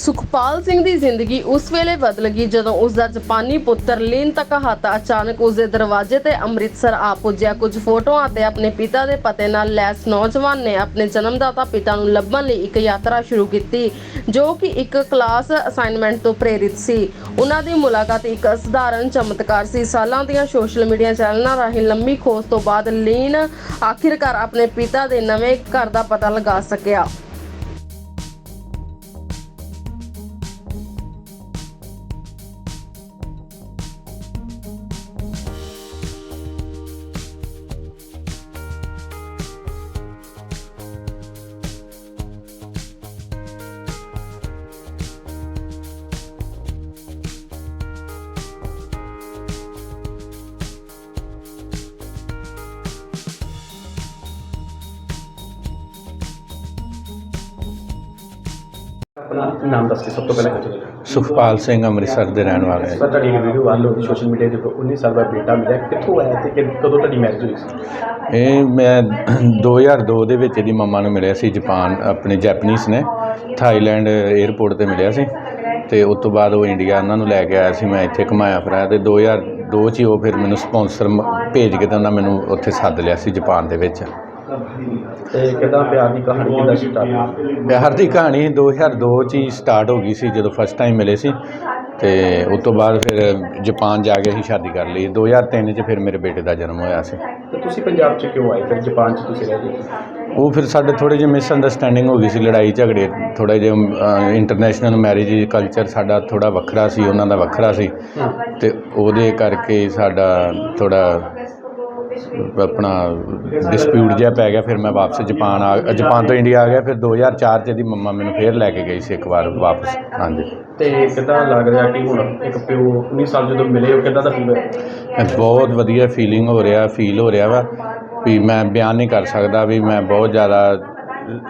ਸੁਖਪਾਲ ਸਿੰਘ ਦੀ ਜ਼ਿੰਦਗੀ ਉਸ ਵੇਲੇ ਬਦਲ ਗਈ ਜਦੋਂ ਉਸ ਦਾ ਜਾਪਾਨੀ ਪੁੱਤਰ ਲੀਨ ਤਕਾਹਾਤਾ ਅਚਾਨਕ ਉਸ ਦੇ ਦਰਵਾਜ਼ੇ ਤੇ ਅੰਮ੍ਰਿਤਸਰ ਆ ਪੁੱਜਿਆ। ਕੁਝ ਫੋਟੋਆਂ ਤੇ ਆਪਣੇ ਪਿਤਾ ਦੇ ਪਤੇ ਨਾਲ ਲੈਸ ਨੌਜਵਾਨ ਨੇ ਆਪਣੇ ਜਨਮਦਾਤਾ ਪਿਤਾ ਨੂੰ ਲੱਭਣ ਲਈ ਇੱਕ ਯਾਤਰਾ ਸ਼ੁਰੂ ਕੀਤੀ, ਜੋ ਕਿ ਇੱਕ ਕਲਾਸ ਅਸਾਈਨਮੈਂਟ ਤੋਂ ਪ੍ਰੇਰਿਤ ਸੀ। ਉਹਨਾਂ ਦੀ ਮੁਲਾਕਾਤ ਇੱਕ ਅਸਧਾਰਨ ਚਮਤਕਾਰ ਸੀ। ਸਾਲਾਂ ਦੀਆਂ ਸੋਸ਼ਲ ਮੀਡੀਆ ਚੈਨਲਾਂ ਰਾਹੀਂ ਲੰਮੀ ਖੋਜ ਤੋਂ ਬਾਅਦ ਲੀਨ ਆਖਿਰਕਾਰ ਆਪਣੇ ਪਿਤਾ ਦੇ ਨਵੇਂ ਘਰ ਦਾ ਪਤਾ ਲਗਾ ਸਕਿਆ। ਆਪਣਾ ਨਾਮ ਦੱਸ ਕੇ ਸਭ ਤੋਂ ਪਹਿਲਾਂ ਕਚੋ ਸੁਖਪਾਲ ਸਿੰਘ ਅੰਮ੍ਰਿਤਸਰ ਦੇ ਰਹਿਣ ਵਾਲੇ ਸਰ ਤੁਹਾਡੀ ਇੱਕ ਵੀਡੀਓ ਵਾਇਰਲ ਹੋ ਗਈ ਸੋਸ਼ਲ ਮੀਡੀਆ ਦੇ ਉੱਪਰ। 19 ਸਾਲ ਦਾ ਬੇਟਾ ਮਿਲਿਆ। ਕਿੱਥੋਂ ਆਇਆ ਤੇ ਕਿ- ਕਦੋਂ ਤੁਹਾਡੀ ਮੈਰਿਜ ਹੋਈ ਸੀ? ਇਹ ਮੈਂ 2002 ਦੇ ਵਿੱਚ ਇਹਦੀ ਮੰਮਾ ਨੂੰ ਮਿਲਿਆ ਸੀ ਜਾਪਾਨ ਆਪਣੇ ਜੈਪਨੀਜ਼ ਨੇ। ਥਾਈਲੈਂਡ 에ਅਰਪੋਰਟ ਤੇ ਮਿਲਿਆ ਸੀ। ਤੇ ਉਸ ਤੋਂ ਬਾਅਦ ਉਹ ਇੰਡੀਆ ਉਹਨਾਂ ਨੂੰ ਲੈ ਕੇ ਆਇਆ ਸੀ। ਮੈਂ ਇੱਥੇ ਘੁਮਾਇਆ ਫਿਰਾਇਆ ਤੇ 2002 ਚ ਹੀ ਉਹ ਫਿਰ ਮੈਨੂੰ ਸਪਾਂਸਰ ਭੇਜ ਕੇ ਤੇ ਉਹਨਾਂ ਮੈਨੂੰ ਉੱਥੇ ਸੱਦ ਲਿਆ ਸੀ ਜਾਪਾਨ ਦੇ ਵਿੱਚ। ਤੇ ਕਿਦਾਂ ਪਿਆਰ ਦੀ ਕਹਾਣੀ ਕਿਦਾਂ ਸਟਾਰਟ ਹੋਈ ਪਿਆਰ ਦੀ ਕਹਾਣੀ 2002 ਚ ਹੀ ਸਟਾਰਟ ਹੋ ਗਈ ਸੀ ਜਦੋਂ ਫਸਟ ਟਾਈਮ ਮਿਲੇ ਸੀ। ਤੇ ਉਸ ਤੋਂ ਬਾਅਦ ਫਿਰ ਜਾਪਾਨ ਜਾ ਕੇ ਹੀ ਸ਼ਾਦੀ ਕਰ ਲਈ। 2003 ਚ ਫਿਰ ਮੇਰੇ ਬੇਟੇ ਦਾ ਜਨਮ ਹੋਇਆ ਸੀ। ਤੇ ਤੁਸੀਂ ਪੰਜਾਬ 'ਚ ਕਿਉਂ ਆਏ? ਫਿਰ ਜਾਪਾਨ 'ਚ ਤੁਸੀਂ ਰਹਿ ਗਏ? ਉਹ ਫਿਰ ਸਾਡੇ ਥੋੜੇ ਜਿਹੇ ਮਿਸਅੰਡਰਸਟੈਂਡਿੰਗ ਹੋ ਗਈ ਸੀ ਲੜਾਈ ਝਗੜੇ ਥੋੜਾ ਜਿਹਾ ਇੰਟਰਨੈਸ਼ਨਲ ਮੈਰਿਜ ਕਲਚਰ ਸਾਡਾ ਥੋੜਾ ਵੱਖਰਾ ਸੀ ਉਹਨਾਂ ਦਾ ਵੱਖਰਾ ਸੀ। ਤੇ ਉਹਦੇ ਕਰਕੇ ਸਾਡਾ ਥੋੜਾ ਆਪਣਾ ਡਿਸਪਿਊਟ ਜਿਹਾ ਪੈ ਗਿਆ ਫਿਰ ਮੈਂ ਵਾਪਸ ਜਾਪਾਨ ਆ ਜਾਪਾਨ ਤੋਂ ਇੰਡੀਆ ਆ ਗਿਆ ਫਿਰ 2004 ਚ ਇਹਦੀ ਮੰਮਾ ਮੈਨੂੰ ਫੇਰ ਲੈ ਕੇ ਗਈ ਸੀ ਇੱਕ ਵਾਰ ਵਾਪਸ ਹਾਂਜੀ। ਤੇ ਕਿਦਾਂ ਲੱਗ ਰਿਹਾ ਕਿ ਹੁਣ ਇੱਕ ਪਿਓ 19 ਸਾਲ ਜਦੋਂ ਮਿਲੇ ਉਹ ਕਿਦਾਂ ਦਾ ਫੀਲ ਹੋਇਆ? ਬਹੁਤ ਵਧੀਆ ਫੀਲਿੰਗ ਹੋ ਰਿਹਾ ਫੀਲ ਹੋ ਰਿਹਾ ਵਾ ਵੀ ਮੈਂ ਬਿਆਨ ਨਹੀਂ ਕਰ ਸਕਦਾ ਵੀ ਮੈਂ ਬਹੁਤ ਜ਼ਿਆਦਾ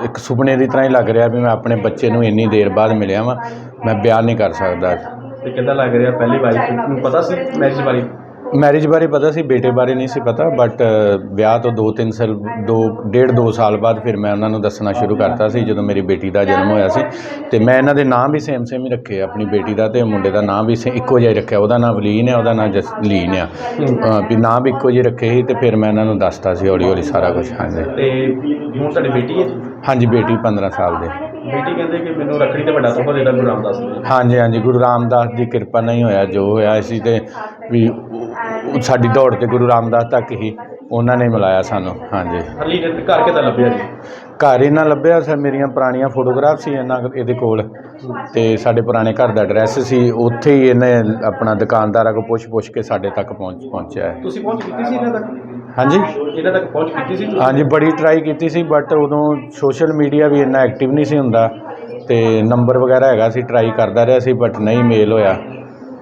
ਇੱਕ ਸੁਪਨੇ ਦੀ ਤਰ੍ਹਾਂ ਹੀ ਲੱਗ ਰਿਹਾ ਵੀ ਮੈਂ ਆਪਣੇ ਬੱਚੇ ਨੂੰ ਇੰਨੀ ਦੇਰ ਬਾਅਦ ਮਿਲਿਆ ਵਾਂ ਮੈਂ ਬਿਆਨ ਨਹੀਂ ਕਰ ਸਕਦਾ। ਤੇ ਕਿਦਾਂ ਲੱਗ ਰਿਹਾ? ਪਹਿਲੀ ਵਾਰੀ ਨੂੰ ਪਤਾ ਸੀ ਮੈਰਿਜ ਬਾਰੇ? ਮੈਰਿਜ ਬਾਰੇ ਪਤਾ ਸੀ ਬੇਟੇ ਬਾਰੇ ਨਹੀਂ ਸੀ ਪਤਾ ਬਟ ਵਿਆਹ ਤੋਂ 2-3 ਸਾਲ ਦੋ ਡੇਢ ਦੋ ਸਾਲ ਬਾਅਦ ਫਿਰ ਮੈਂ ਉਹਨਾਂ ਨੂੰ ਦੱਸਣਾ ਸ਼ੁਰੂ ਕਰਤਾ ਸੀ ਜਦੋਂ ਮੇਰੀ ਬੇਟੀ ਦਾ ਜਨਮ ਹੋਇਆ ਸੀ। ਤੇ ਮੈਂ ਇਹਨਾਂ ਦੇ ਨਾਮ ਵੀ ਸੇਮ ਸੇਮ ਹੀ ਰੱਖੇ ਆਪਣੀ ਬੇਟੀ ਦਾ ਤੇ ਮੁੰਡੇ ਦਾ ਨਾਮ ਵੀ ਸੇ ਇੱਕੋ ਜਿਹਾ ਹੀ ਰੱਖਿਆ ਉਹਦਾ ਨਾਮ ਵਲੀਨ ਹੈ ਉਹਦਾ ਨਾਮ ਜਸਲੀਨ ਆ। ਵੀ ਨਾਮ ਵੀ ਇੱਕੋ ਜਿਹੇ ਰੱਖੇ ਸੀ ਤੇ ਫਿਰ ਮੈਂ ਇਹਨਾਂ ਨੂੰ ਦੱਸਤਾ ਸੀ ਹੌਲੀ ਹੌਲੀ ਸਾਰਾ ਕੁਝ ਹਾਂਜੀ। ਤੇ ਹੁਣ ਤੁਹਾਡੀ ਬੇਟੀ ਹੈ ਹਾਂਜੀ ਬੇਟੀ 15 ਸਾਲ ਦੇ। ਬੇਟੀ ਕਹਿੰਦੇ ਕਿ ਮੈਨੂੰ ਰੱਖੜੀ ਤੇ ਵੱਡਾ ਤੋਹਫਾ ਦੇਦਾ ਗੁਰੂ ਰਾਮਦਾਸ ਨੇ। ਹਾਂਜੀ ਹਾਂਜੀ, ਗੁਰੂ ਰਾਮਦਾਸ ਦੀ ਕਿਰਪਾ ਨਹੀਂ ਹੋਇਆ, ਜੋ ਹੋਇਆ ਸੀ ਤੇ ਵੀ ਉਹ ਸਾਡੀ ਦੌੜ ਤੇ ਗੁਰੂ ਰਾਮਦਾਸ ਤੱਕ ਹੀ ਉਹਨਾਂ ਨੇ ਮਿਲਾਇਆ ਸਾਨੂੰ ਹਾਂਜੀ। ਹਰਲੀ ਨੇ ਘਰ ਕਿਦਾਂ ਲੱਭਿਆ ਜੀ? ਘਰ ਇਹਨਾਂ ਲੱਭਿਆ ਸਰ ਮੇਰੀਆਂ ਪੁਰਾਣੀਆਂ ਫੋਟੋਗ੍ਰਾਫ ਸੀ ਇਹਨਾਂ ਇਹਦੇ ਕੋਲ। ਤੇ ਸਾਡੇ ਪੁਰਾਣੇ ਘਰ ਦਾ ਐਡਰੈਸ ਸੀ ਉੱਥੇ ਹੀ ਇਹਨੇ ਆਪਣਾ ਦੁਕਾਨਦਾਰਾਂ ਕੋਲ ਪੁੱਛ ਪੁੱਛ ਕੇ ਸਾਡੇ ਤੱਕ ਪਹੁੰਚ ਪਹੁੰਚਿਆ ਹੈ। ਤੁਸੀਂ ਪਹੁੰਚ ਕੀਤੀ ਸੀ ਇਹਨਾਂ ਤੱਕ? ਹਾਂਜੀ। ਇਹਨਾਂ ਤੱਕ ਪਹੁੰਚ ਕੀਤੀ ਸੀ? ਹਾਂਜੀ ਬੜੀ ਟਰਾਈ ਕੀਤੀ ਸੀ ਬਟ ਉਦੋਂ ਸੋਸ਼ਲ ਮੀਡੀਆ ਵੀ ਇੰਨਾ ਐਕਟਿਵ ਨਹੀਂ ਸੀ ਹੁੰਦਾ ਤੇ ਨੰਬਰ ਵਗੈਰਾ ਹੈਗਾ ਸੀ ਟਰਾਈ ਕਰਦਾ ਰਿਹਾ ਸੀ ਬਟ ਨਹੀਂ ਮੇਲ ਹੋਇਆ।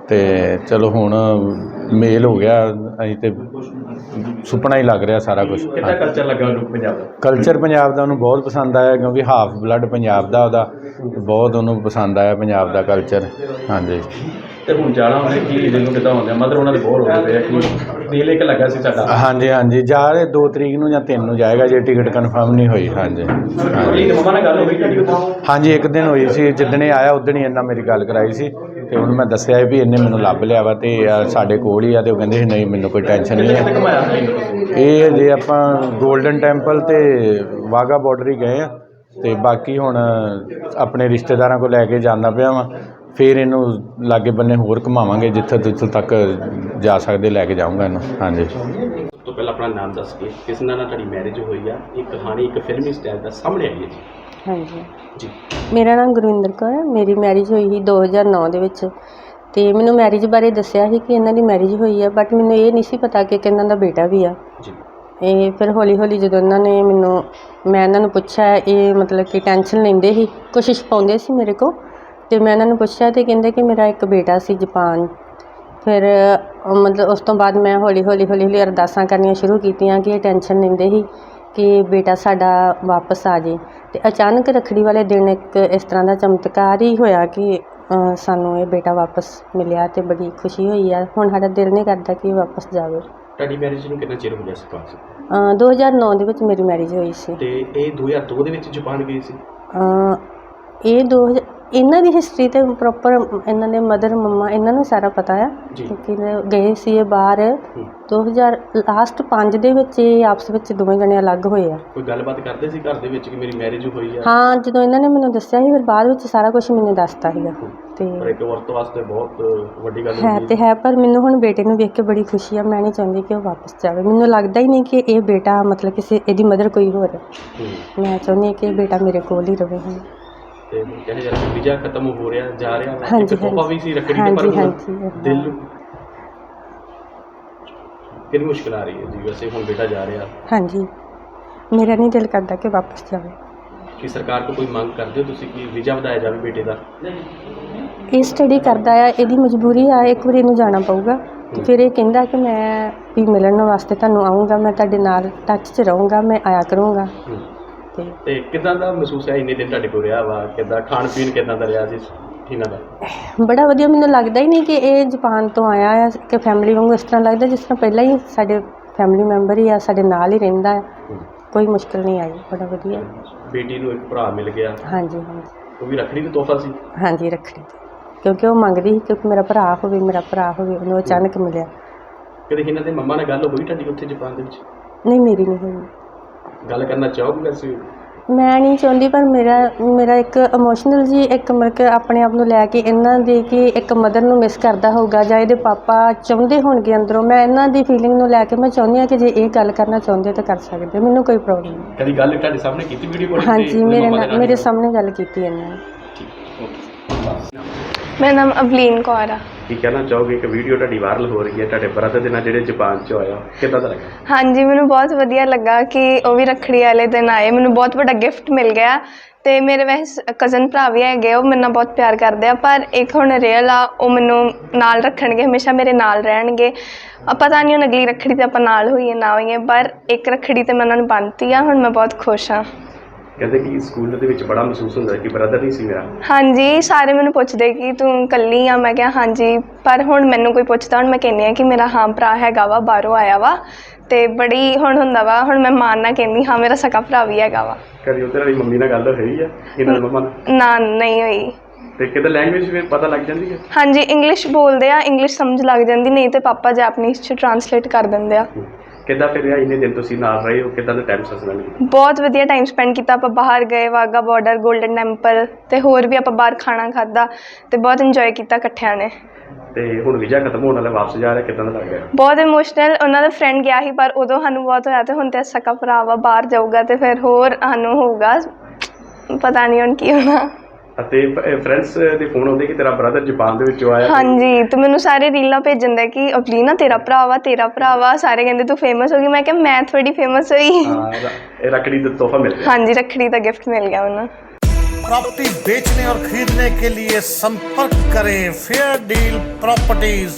ਤੇ ਚਲੋ ਹੁਣ ਮੇਲ ਹੋ ਗਿਆ ਅਸੀਂ ਤੇ ਸੁਪਨਾ ਹੀ ਲੱਗ ਰਿਹਾ ਸਾਰਾ ਕੁਝ ਕਿੱਦਾਂ ਕਲਚਰ ਲੱਗਾ ਉਹਨੂੰ ਪੰਜਾਬ ਦਾ? ਕਲਚਰ ਪੰਜਾਬ ਦਾ ਉਹਨੂੰ ਬਹੁਤ ਪਸੰਦ ਆਇਆ ਕਿਉਂਕਿ ਹਾਫ ਬਲੱਡ ਪੰਜਾਬ ਦਾ ਉਹਦਾ ਬਹੁਤ ਉਹਨੂੰ ਪਸੰਦ ਆਇਆ ਪੰਜਾਬ ਦਾ ਕਲਚਰ ਹਾਂਜੀ। ਤੇ ਹੁਣ ਜਾਣਾ ਉਹਨੇ ਕੀ ਇਹਦੇ ਨੂੰ ਕਿੱਦਾਂ ਹੁੰਦੇ ਮਦਰ ਉਹਨਾਂ ਦੇ ਬਹੁਤ ਹੋ ਗਏ ਆ ਕਿ ਦਿਲ ਇੱਕ ਲੱਗਾ ਸੀ ਸਾਡਾ ਹਾਂਜੀ ਹਾਂਜੀ। ਜਾ ਰਹੇ 2 ਤਰੀਕ ਨੂੰ ਜਾਂ 3 ਨੂੰ ਜਾਏਗਾ ਜੇ ਟਿਕਟ ਕਨਫਰਮ ਨਹੀਂ ਹੋਈ। ਹਾਂਜੀ। ਹਾਂਜੀ ਅਗਲੀ ਮਮਾ ਨਾਲ ਗੱਲ ਹੋਈ ਤੁਹਾਡੀ? ਉਦੋਂ ਹਾਂਜੀ ਇੱਕ ਦਿਨ ਹੋਈ ਸੀ। ਜਿੱਦਣੇ ਆਇਆ ਉਦਣ ਹੀ ਇਹਨਾਂ ਮੇਰੀ ਗੱਲ ਕਰਾਈ ਸੀ। ਤੇ ਉਹਨੂੰ ਮੈਂ ਦੱਸਿਆ ਵੀ ਇਹਨੇ ਮੈਨੂੰ ਲੱਭ ਲਿਆ ਵਾ ਤੇ ਅ, ਸਾਡੇ ਕੋਲ ਹੀ ਆ ਤੇ ਉਹ ਕਹਿੰਦੇ ਸੀ ਨਹੀਂ ਮੈਨੂੰ ਕੋਈ ਟੈਨਸ਼ਨ ਨਹੀਂ ਕਿੱਥੇ ਹੈ ਘਮਾਇਆ ਸੀ ਤੁਸੀਂ? ਇਹ ਜੇ ਆਪਾਂ 골ਡਨ ਟੈਂਪਲ ਤੇ ਵਾਗਾ ਬਾਰਡਰ ਹੀ ਗਏ ਆ। ਤੇ ਬਾਕੀ ਹੁਣ ਆਪਣੇ ਰਿਸ਼ਤੇਦਾਰਾਂ ਕੋਲ ਲੈ ਕੇ ਜਾਣਾ ਪਿਆ ਵਾ। ਫਿਰ ਇਹਨੂੰ ਲਾਗੇ ਬੰਨੇ ਹੋਰ ਘੁਮਾਵਾਂਗੇ ਜਿੱਥੇ ਜਿੱਥੇ ਤੱਕ ਜਾ ਸਕਦੇ ਲੈ ਕੇ ਜਾਊਂਗਾ ਇਹਨੂੰ। ਹਾਂਜੀ। ਸਭ ਤੋਂ ਪਹਿਲਾਂ ਆਪਣਾ ਨਾਮ ਦੱਸ ਕੇ ਕਿਸ ਨਾਲ ਤੁਹਾਡੀ ਮੈਰਿਜ ਹੋਈ ਆ? ਇਹ ਕਹਾਣੀ ਇੱਕ ਫਿਲਮੀ ਸਟਾਈਲ ਦਾ ਸਾਹਮਣੇ ਆਈ ਹੈ ਜੀ। ਹਾਂਜੀ। ਜੀ। ਮੇਰਾ ਨਾਮ ਗੁਰਵਿੰਦਰ ਕੌਰ ਹੈ ਮੇਰੀ ਮੈਰਿਜ ਹੋਈ ਸੀ 2009 ਦੇ ਵਿੱਚ। ਤੇ ਮੈਨੂੰ ਮੈਰਿਜ ਬਾਰੇ ਦੱਸਿਆ ਸੀ ਕਿ ਇਹਨਾਂ ਦੀ ਮੈਰਿਜ ਹੋਈ ਹੈ ਬਟ ਮੈਨੂੰ ਇਹ ਨਹੀਂ ਸੀ ਪਤਾ ਕਿ ਇੱਕ ਇਹਨਾਂ ਦਾ ਬੇਟਾ ਵੀ ਆ। ਜੀ। ਇਹ ਫਿਰ ਹੌਲੀ ਹੌਲੀ ਜਦੋਂ ਇਹਨਾਂ ਨੇ ਮੈਨੂੰ ਮੈਂ ਇਹਨਾਂ ਨੂੰ ਪੁੱਛਿਆ ਇਹ ਮਤਲਬ ਕਿ ਟੈਨਸ਼ਨ ਲੈਂਦੇ ਸੀ ਕੋਸ਼ਿਸ਼ ਪਾਉਂਦੇ ਸੀ ਮੇਰੇ ਕੋ ਤੇ ਮੈਂ ਇਹਨਾਂ ਨੂੰ ਪੁੱਛਿਆ ਤੇ ਕਹਿੰਦੇ ਕਿ ਮੇਰਾ ਇੱਕ ਬੇਟਾ ਸੀ ਜਾਪਾਨ। ਫਿਰ ਮਤਲਬ ਉਸ ਤੋਂ ਬਾਅਦ ਮੈਂ ਹੌਲੀ ਹੌਲੀ ਹੌਲੀ ਹੌਲੀ ਅਰਦਾਸਾਂ ਕਰਨੀਆਂ ਸ਼ੁਰੂ ਕੀਤੀਆਂ ਕਿ ਇਹ ਟੈਨਸ਼ਨ ਲੈਂਦੇ ਸੀ ਕਿ ਬੇਟਾ ਸਾਡਾ ਵਾਪਸ ਆ ਜੇ। ਤੇ ਅਚਾਨਕ ਰੱਖੜੀ ਵਾਲੇ ਦਿਨ ਇੱਕ ਇਸ ਤਰ੍ਹਾਂ ਦਾ ਚਮਤਕਾਰ ਹੀ ਹੋਇਆ ਕਿ ਸਾਨੂੰ ਇਹ ਬੇਟਾ ਵਾਪਸ ਮਿਲਿਆ ਤੇ ਬੜੀ ਖੁਸ਼ੀ ਹੋਈ ਆ। ਹੁਣ ਸਾਡਾ ਦਿਲ ਨਹੀਂ ਕਰਦਾ ਕਿ ਵਾਪਸ ਜਾਵੇ। ਤੁਹਾਡੀ ਮੈਰਿਜ ਨੂੰ ਕਿੰਨਾ ਚਿਰ ਹੋ ਗਿਆ ਸੀ ਪਾਸ ਅਹ 2009 ਦੇ ਵਿੱਚ ਮੇਰੀ ਮੈਰਿਜ ਹੋਈ ਸੀ। ਤੇ ਇਹ 2002 ਦੇ ਵਿੱਚ ਜਾਪਾਨ ਗਈ ਸੀ? ਇਹ ਇਹਨਾਂ ਦੀ ਹਿਸਟਰੀ ਤੇ ਪ੍ਰੋਪਰ ਇਹਨਾਂ ਦੇ ਮਦਰ ਮੰਮਾ ਇਹਨਾਂ ਨੂੰ ਸਾਰਾ ਪਤਾ ਆ। ਕਿਉਂਕਿ ਗਏ ਸੀ ਇਹ ਬਾਹਰ। ਹੂੰ। 2000 ਲਾਸਟ 5 ਦੇ ਵਿੱਚ ਇਹ ਆਪਸ ਵਿੱਚ ਦੋਵੇਂ ਜਣੇ ਅਲੱਗ ਹੋਏ ਆ। ਕੋਈ ਗੱਲਬਾਤ ਕਰਦੇ ਸੀ ਘਰ ਦੇ ਵਿੱਚ ਕਿ ਮੇਰੀ ਮੈਰਿਜ ਹੋਈ ਆ? ਹਾਂ ਜਦੋਂ ਇਹਨਾਂ ਨੇ ਮੈਨੂੰ ਦੱਸਿਆ ਸੀ ਫਿਰ ਬਾਅਦ ਵਿੱਚ ਸਾਰਾ ਕੁਝ ਮੈਨੂੰ ਦੱਸਤਾ ਸੀਗਾ। ਤੇ ਪਰ ਇੱਕ ਔਰਤ ਵਾਸਤੇ ਬਹੁਤ ਵੱਡੀ ਗੱਲ ਹੈ ਤੇ ਹੈ ਪਰ ਮੈਨੂੰ ਹੁਣ ਬੇਟੇ ਨੂੰ ਵੇਖ ਕੇ ਬੜੀ ਖੁਸ਼ੀ ਆ। ਮੈਂ ਨਹੀਂ ਚਾਹੁੰਦੀ ਕਿ ਉਹ ਵਾਪਸ ਜਾਵੇ। ਮੈਨੂੰ ਲੱਗਦਾ ਹੀ ਨਹੀਂ ਕਿ ਇਹ ਬੇਟਾ ਮਤਲਬ ਕਿਸੇ ਇਹਦੀ ਮਦਰ ਕੋਈ ਹੋਰ ਹੂੰ। ਮੈਂ ਚਾਹੁੰਦੀ ਹਾਂ ਕਿ ਇਹ ਬੇਟਾ ਮੇਰੇ ਕੋਲ ਹੀ ਰਹੇ ਹੁਣ। ਤੇ ਕਹਿੰਦੇ ਜਦ ਵੀਜ਼ਾ ਖਤਮ ਹੋ ਰਿਹਾ ਜਾ ਰਿਹਾ ਵਾ, ਹਾਂਜੀ, ਇੱਕ ਤੋਹਫਾ ਵੀ ਸੀ ਰੱਖੜੀ ਤੇ ਹਾਂਜੀ, ਪਰ ਹੁਣ ਹਾਂਜੀ, ਹਾਂ। ਦਿਲ ਨੂੰ। ਕਿੰਨੀ ਮੁਸ਼ਕਲ ਆ ਰਹੀ ਹੈ ਜੀ ਵੈਸੇ ਹੁਣ ਬੇਟਾ ਜਾ ਰਿਹਾ। ਹਾਂਜੀ। ਮੇਰਾ ਨਹੀਂ ਦਿਲ ਕਰਦਾ ਕਿ ਵਾਪਸ ਜਾਵੇ। ਕਿ ਸਰਕਾਰ ਤੋਂ ਕੋਈ ਮੰਗ ਕਰਦੇ ਹੋ ਤੁਸੀਂ ਕਿ ਵੀਜ਼ਾ ਵਧਾਇਆ ਜਾਵੇ ਬੇਟੇ ਦਾ? ਇਹ ਸਟੱਡੀ ਕਰਦਾ ਆ ਇਹਦੀ ਮਜਬੂਰੀ ਆ ਇੱਕ ਵਾਰੀ ਇਹਨੂੰ ਜਾਣਾ ਪਊਗਾ। ਤੇ ਫਿਰ ਇਹ ਕਹਿੰਦਾ ਕਿ ਮੈਂ ਵੀ ਮਿਲਣ ਵਾਸਤੇ ਤੁਹਾਨੂੰ ਆਉਂਗਾ ਮੈਂ ਤੁਹਾਡੇ ਨਾਲ ਟੱਚ 'ਚ ਰਹੂੰਗਾ ਮੈਂ ਆਇਆ ਕਰੂੰਗਾ। ਤੇ ਤੇ ਕਿਦਾਂ ਦਾ ਮਹਿਸੂਸ ਹੈ ਇੰਨੇ ਦਿਨ ਤੁਹਾਡੇ ਕੋਲ ਰਿਹਾ ਵਾ ਕਿਦਾਂ ਖਾਣ ਪੀਣ ਕਿਦਾਂ ਦਾ ਰਿਹਾ ਜੀ ਇਹਨਾਂ ਦਾ? ਬੜਾ ਵਧੀਆ ਮੈਨੂੰ ਲੱਗਦਾ ਹੀ ਨਹੀਂ ਕਿ ਇਹ ਜਾਪਾਨ ਤੋਂ ਆਇਆ ਆ ਕਿ ਫੈਮਿਲੀ ਵਾਂਗੂ ਇਸ ਤਰ੍ਹਾਂ ਲੱਗਦਾ ਜਿਸ ਤਰ੍ਹਾਂ ਪਹਿਲਾਂ ਹੀ ਸਾਡੇ ਫੈਮਿਲੀ ਮੈਂਬਰ ਹੀ ਆ ਸਾਡੇ ਨਾਲ ਹੀ ਰਹਿੰਦਾ ਹੂੰ। ਕੋਈ ਮੁਸ਼ਕਲ ਨਹੀਂ ਆਈ ਬੜਾ ਵਧੀਆ। ਬੇਟੀ ਨੂੰ ਇੱਕ ਭਰਾ ਮਿਲ ਗਿਆ। ਹਾਂਜੀ ਹਾਂਜੀ। ਉਹ ਵੀ ਰੱਖੜੀ ਦਾ ਤੋਹਫਾ ਸੀ? ਹਾਂਜੀ ਰੱਖੜੀ ਕਿਉਂਕਿ ਉਹ ਮੰਗਦੀ ਸੀ ਕਿ ਮੇਰਾ ਭਰਾ ਹੋਵੇ ਮੇਰਾ ਭਰਾ ਹੋਵੇ ਉਹਨੂੰ ਅਚਾਨਕ ਮਿਲਿਆ। ਕਦੇ ਇਹਨਾਂ ਦੇ ਮੰਮਾ ਨਾਲ ਗੱਲ ਹੋਈ ਤੁਹਾਡੀ ਉੱਥੇ ਜਾਪਾਨ ਦੇ ਵਿੱਚ? ਨਹੀਂ ਮੇਰੀ ਨਹੀਂ ਹੋਈ। ਗੱਲ ਕਰਨਾ ਚਾਹੋਗੇ ਵੈਸੇ? ਮੈਂ ਨਹੀਂ ਚਾਹੁੰਦੀ ਪਰ ਮੇਰਾ ਮੇਰਾ ਇੱਕ ਇਮੋਸ਼ਨਲ ਜੀ ਇੱਕ ਮਤਲਬ ਕਿ ਆਪਣੇ ਆਪ ਨੂੰ ਲੈ ਕੇ ਇਹਨਾਂ ਦੀ ਕਿ ਇੱਕ ਮਦਰ ਨੂੰ ਮਿਸ ਕਰਦਾ ਹੋਊਗਾ ਜਾਂ ਇਹਦੇ ਪਾਪਾ ਚਾਹੁੰਦੇ ਹੋਣਗੇ ਅੰਦਰੋਂ ਮੈਂ ਇਹਨਾਂ ਦੀ ਫੀਲਿੰਗ ਨੂੰ ਲੈ ਕੇ ਮੈਂ ਚਾਹੁੰਦੀ ਹਾਂ ਕਿ ਜੇ ਇਹ ਗੱਲ ਕਰਨਾ ਚਾਹੁੰਦੇ ਤਾਂ ਕਰ ਸਕਦੇ ਮੈਨੂੰ ਕੋਈ ਪ੍ਰੋਬਲਮ ਨਹੀਂ। ਕਦੀ ਗੱਲ ਤੁਹਾਡੇ ਸਾਹਮਣੇ ਕੀਤੀ ਵੀਡੀਓ ਕਾਲ ਹਾਂਜੀ ਮੇਰੇ ਨਾਲ ਮੇਰੇ ਸਾਹਮਣੇ ਗੱਲ ਕੀਤੀ ਇਹਨਾਂ ਨੇ। ਮੇਰਾ ਨਾਮ ਅਵਲੀਨ ਕੌਰ ਆ। ਕੀ ਕਹਿਣਾ ਚਾਹੋਗੇ? ਕਿ ਵੀਡੀਓ ਤੁਹਾਡੀ ਵਾਇਰਲ ਹੋ ਰਹੀ ਹੈ, ਤੁਹਾਡੇ ਬ੍ਰਦਰ ਦੇ ਨਾਲ ਜਿਹੜੇ ਜਾਪਾਨ ਚ ਹੋਇਆ, ਕਿੱਦਾਂ ਦਾ ਲੱਗਾ? ਹਾਂਜੀ, ਮੈਨੂੰ ਬਹੁਤ ਵਧੀਆ ਲੱਗਾ ਕਿ ਉਹ ਵੀ ਰੱਖੜੀ ਵਾਲੇ ਦਿਨ ਆਏ। ਮੈਨੂੰ ਬਹੁਤ ਵੱਡਾ ਗਿਫਟ ਮਿਲ ਗਿਆ ਤੇ ਮੇਰੇ ਵੈਸੇ ਕਜ਼ਨ ਭਰਾ ਵੀ ਹੈਗੇ ਉਹ ਮੇਰੇ ਨਾਲ ਬਹੁਤ ਪਿਆਰ ਕਰਦੇ ਆ, ਪਰ ਇੱਕ ਹੁਣ ਰੀਅਲ ਆ, ਉਹ ਮੈਨੂੰ ਨਾਲ ਰੱਖਣਗੇ, ਹਮੇਸ਼ਾ ਮੇਰੇ ਨਾਲ ਰਹਿਣਗੇ। ਆ ਪਤਾ ਨਹੀਂ ਹੁਣ ਅਗਲੀ ਰੱਖੜੀ ਤੇ ਆਪਾਂ ਨਾਲ ਹੋਈਏ, ਨਾ ਹੋਈਏ, ਪਰ ਇੱਕ ਰੱਖੜੀ ਤੇ ਮੈਂ ਉਹਨਾਂ ਨੂੰ ਬੰਨ੍ਹਤੀ ਆ, ਹੁਣ ਮੈਂ ਬਹੁਤ ਖੁਸ਼ ਹਾਂ ਕਹਿੰਦੇ ਕਿ ਸਕੂਲ ਦੇ ਵਿੱਚ ਬੜਾ ਮਹਿਸੂਸ ਹੁੰਦਾ ਕਿ ਬ੍ਰਦਰ ਨਹੀਂ ਸੀ ਮੇਰਾ। ਹਾਂਜੀ ਸਾਰੇ ਮੈਨੂੰ ਪੁੱਛਦੇ ਕਿ ਤੂੰ ਇਕੱਲੀ ਆ? ਮੈਂ ਕਿਹਾ ਹਾਂਜੀ ਪਰ ਹੁਣ ਮੈਨੂੰ ਕੋਈ ਪੁੱਛਦਾ ਹੁਣ ਮੈਂ ਕਹਿੰਦੀ ਆ ਕਿ ਮੇਰਾ ਹਾਂ ਭਰਾ ਹੈਗਾ ਵਾ ਬਾਹਰੋਂ ਆਇਆ ਵਾ ਤੇ ਬੜੀ ਹੁਣ ਹੁੰਦਾ ਵਾ ਹੁਣ ਮੈਂ ਮਾਨ ਨਾ ਕਹਿੰਦੀ ਹਾਂ ਮੇਰਾ ਸਕਾ ਭਰਾ ਵੀ ਹੈਗਾ ਵਾ। ਕਦੀ ਉਹਦੇ ਨਾਲ ਮੰਮੀ ਨਾਲ ਗੱਲ ਹੋਈ ਆ ਇਹਨਾਂ ਦੇ ਮੰਮਾ ਨਾਲ? ਨਾ ਨਹੀਂ ਹੋਈ। ਤੇ ਕਿਤੇ ਲੈਂਗੁਏਜ ਵੀ ਪਤਾ ਲੱਗ ਜਾਂਦੀ ਹੈ ਹਾਂਜੀ ਇੰਗਲਿਸ਼ ਬੋਲਦੇ ਆ ਇੰਗਲਿਸ਼ ਸਮਝ ਲੱਗ ਜਾਂਦੀ ਨਹੀਂ ਤੇ ਪਾਪਾ ਜੈਪਨੀਜ਼ ਚ ਟਰਾਂਸਲੇਟ ਕਰ ਦਿੰਦੇ ਆ। ਕਿੱਦਾਂ ਫਿਰ ਰਿਹਾ ਇੰਨੇ ਦਿਨ ਤੁਸੀਂ ਨਾਲ ਰਹੇ ਹੋ? ਕਿੱਦਾਂ ਦਾ ਟਾਈਮ ਸਸਪੈਂਡ ਕੀਤਾ ਬਹੁਤ ਵਧੀਆ ਟਾਈਮ ਸਪੈਂਡ ਕੀਤਾ। ਆਪਾਂ ਬਾਹਰ ਗਏ ਵਾਗਾ ਬਾਰਡਰ 골ਡਨ ਟੈਂਪਲ ਤੇ ਹੋਰ ਵੀ ਆਪਾਂ ਬਾਹਰ ਖਾਣਾ ਖਾਦਾ ਤੇ ਬਹੁਤ ਇੰਜੋਏ ਕੀਤਾ ਇਕੱਠਿਆਂ ਨੇ। ਤੇ ਹੁਣ ਵੀਜ਼ਾ ਖਤਮ ਹੋਣ ਵਾਲਾ ਵਾਪਸ ਜਾ ਰਿਹਾ ਕਿੱਦਾਂ ਦਾ ਲੱਗ ਰਿਹਾ? ਬਹੁਤ ਇਮੋਸ਼ਨਲ ਉਹਨਾਂ ਦਾ ਫਰੈਂਡ ਗਿਆ ਸੀ ਪਰ ਉਦੋਂ ਸਾਨੂੰ ਬਹੁਤ ਹੋਇਆ ਤੇ ਹੁਣ ਤੇ ਸਕਾ ਭਰਾ ਵਾ ਬਾਹਰ ਜਾਊਗਾ ਤੇ ਫਿਰ ਹੋਰ ਸਾਨੂੰ ਹੋਊਗਾ। ਪਤਾ ਨਹੀਂ ਹੁਣ ਕੀ ਹੋਣਾ। ਅਤੇ ਫਰੈਂਡਸ ਦੇ ਫੋਨ ਆਉਂਦੇ ਕਿ ਤੇਰਾ ਬ੍ਰਦਰ ਜਾਪਾਨ ਦੇ ਵਿੱਚੋਂ ਆਇਆ ਹਾਂਜੀ ਤੇ ਮੈਨੂੰ ਸਾਰੇ ਰੀਲਾਂ ਭੇਜਣ ਦੇ ਕਿ ਅਵਲੀਨਾ ਤੇਰਾ ਭਰਾ ਵਾ ਤੇਰਾ ਭਰਾ ਵਾ ਸਾਰੇ ਕਹਿੰਦੇ ਤੂੰ ਫੇਮਸ ਹੋ ਗਈ ਮੈਂ ਕਿਹਾ ਮੈਂ ਥੋੜੀ ਫੇਮਸ ਹੋਈ ਹਾਂ, ਇਹ ਰੱਖੜੀ ਦਾ ਤੋਹਫਾ ਮਿਲ ਗਿਆ ਹਾਂਜੀ ਰੱਖੜੀ ਦਾ ਗਿਫਟ ਮਿਲ ਗਿਆ ਉਹਨੂੰ प्रॉपर्टी बेचने और खरीदने के लिए संपर्क करें फेयर डील प्रॉपर्टीज